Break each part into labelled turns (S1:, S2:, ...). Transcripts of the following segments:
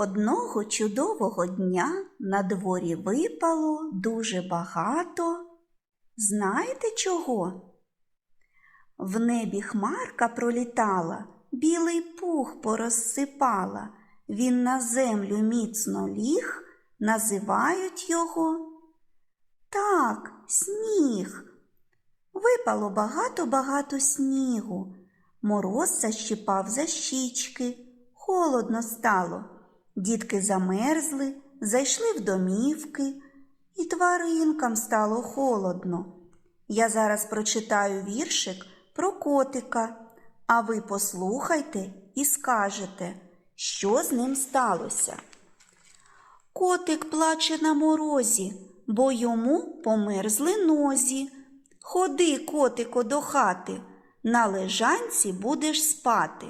S1: Одного чудового дня на дворі випало дуже багато. Знаєте чого? В небі хмарка пролітала, білий пух порозсипала. Він на землю міцно ліг, називають його. Так, сніг. Випало багато-багато снігу. Мороз защипав за щічки, холодно стало. Дітки замерзли, зайшли в домівки, і тваринкам стало холодно. Я зараз прочитаю віршик про котика, а ви послухайте і скажете, що з ним сталося. Котик плаче на морозі, бо йому померзли нозі. Ходи, котико, до хати, на лежанці будеш спати.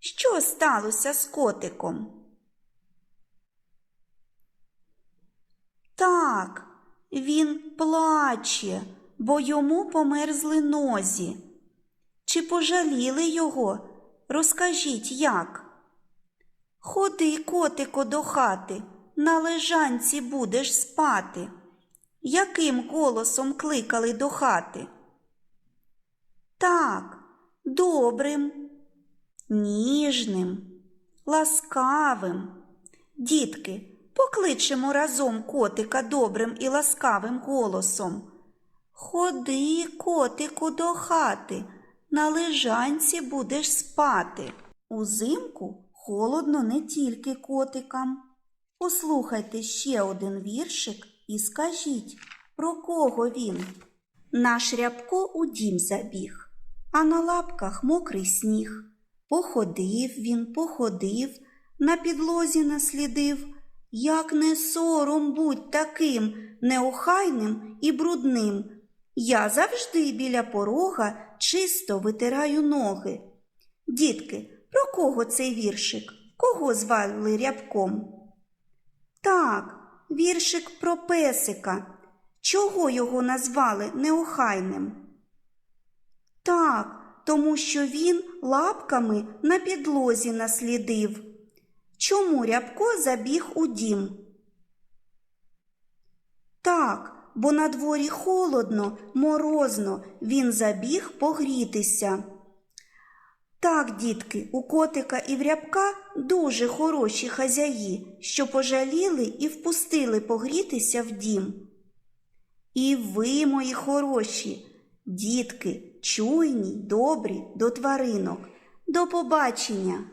S1: Що сталося з котиком? Так, він плаче, бо йому померзли нозі. Чи пожаліли його? Розкажіть, як? Ходи, котико, до хати, на лежанці будеш спати. Яким голосом кликали до хати? Так, добрим, ніжним, ласкавим. Дітки, покличемо разом котика добрим і ласкавим голосом. Ходи, котику, до хати, на лежанці будеш спати. Узимку холодно не тільки котикам. Послухайте ще один віршик і скажіть, про кого він? Наш рябко у дім забіг, а на лапках мокрий сніг. Походив він, походив, на підлозі наслідив, як не сором будь таким неохайним і брудним. Я завжди біля порога чисто витираю ноги. Дітки, про кого цей віршик? Кого звали рябком? Так, віршик про песика. Чого його назвали неохайним? Так, тому що він лапками на підлозі наслідив. Чому рябко забіг у дім? Так, бо на дворі холодно, морозно, він забіг погрітися. Так, дітки, у котика і в рябка дуже хороші хазяї, що пожаліли і впустили погрітися в дім. І ви, мої хороші, дітки, чуйні, добрі до тваринок. До побачення!